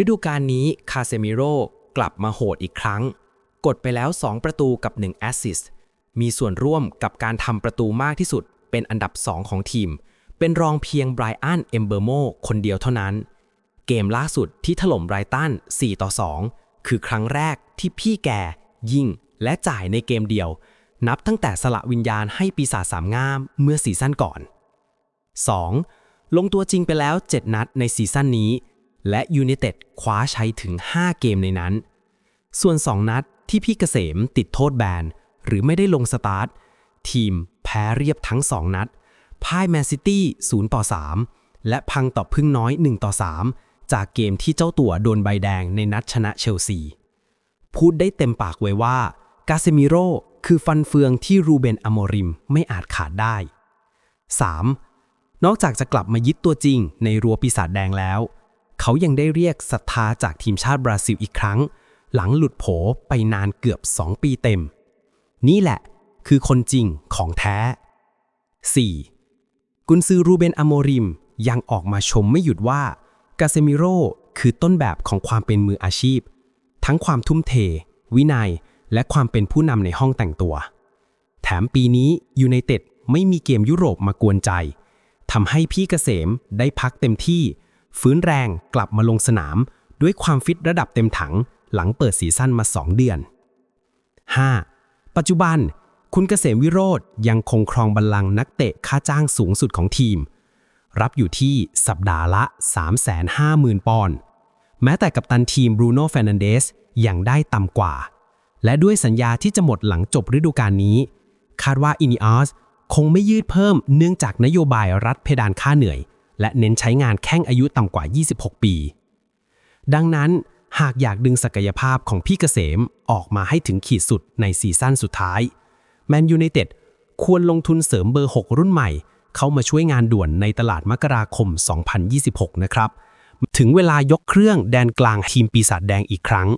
ฤดูกาลนี้คาเซมิโร่กลับมาโหดอีกครั้ง กดไปแล้ว 2 ประตูกับ 1 แอสซิสต์มีส่วนร่วมกับการทำประตูมากที่สุด เป็นอันดับ 2 ของทีม เป็นรองเพียงไบรอันเอมเบอร์โมคนเดียวเท่านั้น เกมล่าสุดที่ถล่มไบรตัน4 ต่อ 2 คือครั้งแรกที่พี่แกยิงและจ่ายในเกมเดียว นับตั้งแต่สละวิญญาณให้ปีศาจสามงามเมื่อซีซั่นก่อน 2. ลงตัวจริงไปแล้ว 7 นัดในซีซั่นนี้ และยู i นเต็ดคว้าใชัยถึง 5 เกมในนั้น ส่วน 2 นัดที่พี่เกษมติดโทษแบน หรือไม่ได้ลงสตาร์ท ทีมแพ้เรียบทั้ง 2 นัด พ่ายแมนซิตี้0ต่อ 3 และพังต่อพึ่งน้อย 1 ต่อ 3 จากเกมที่เจ้าตัวโดนใบแดงในนัดชนะเชลซี พูดได้เต็มปากไว้ว่ากาเซมิโร่คือฟันเฟืองที่รูเบนอโมริมไม่อาจขาดได้ 3. นอกจากจะกลับมายึดตัวจริงในรั้วปีศาจแดงแล้ว เขายังได้เรียกศรัทธาจากทีมชาติบราซิลอีกครั้ง หลังหลุดโผไปนานเกือบ 2 ปีเต็ม นี่แหละคือคนจริงของแท้ 4. กุนซือรูเบนอโมริมยังออกมาชมไม่หยุดว่ากาเซมิโร่คือต้นแบบของความเป็นมืออาชีพ ทั้งความทุ่มเท วินัย และความเป็นผู้นำในห้องแต่งตัว แถมปีนี้ยูไนเต็ดไม่มีเกมยุโรปมากวนใจทำให้พี่เกษมได้พักเต็มที่ ฟื้นแรงกลับมาลงสนาม ด้วยความฟิตระดับเต็มถัง หลังเปิดซีซั่นมา 2 เดือน 5. ปัจจุบัน คุณเกษมวิโรธยังคงครองบัลลังก์นักเตะค่าจ้างสูงสุดของทีม รับอยู่ที่สัปดาห์ละ 350,000 ปอนด์แม้แต่กัปตันทีมบรูโน่เฟรนันเดสยังได้ต่ำกว่า และด้วยสัญญาที่จะหมดหลังจบฤดูกาลนี้ คาดว่าอินิออสคงไม่ยืดเพิ่มเนื่องจากนโยบายรัฐเพดานค่าเหนื่อย และเน้นใช้งานแข้งอายุต่ำกว่า 26 ปี ดังนั้นหากอยากดึงศักยภาพของพี่เกษมออกมาให้ถึงขีดสุดในซีซั่นสุดท้ายแมนยูไนเต็ดควรลงทุนเสริมเบอร์ 6 รุ่นใหม่ เข้ามาช่วยงานด่วนในตลาดมกราคม 2026 นะครับ ถึงเวลายกเครื่องแดนกลางทีมปีศาจแดงอีกครั้ง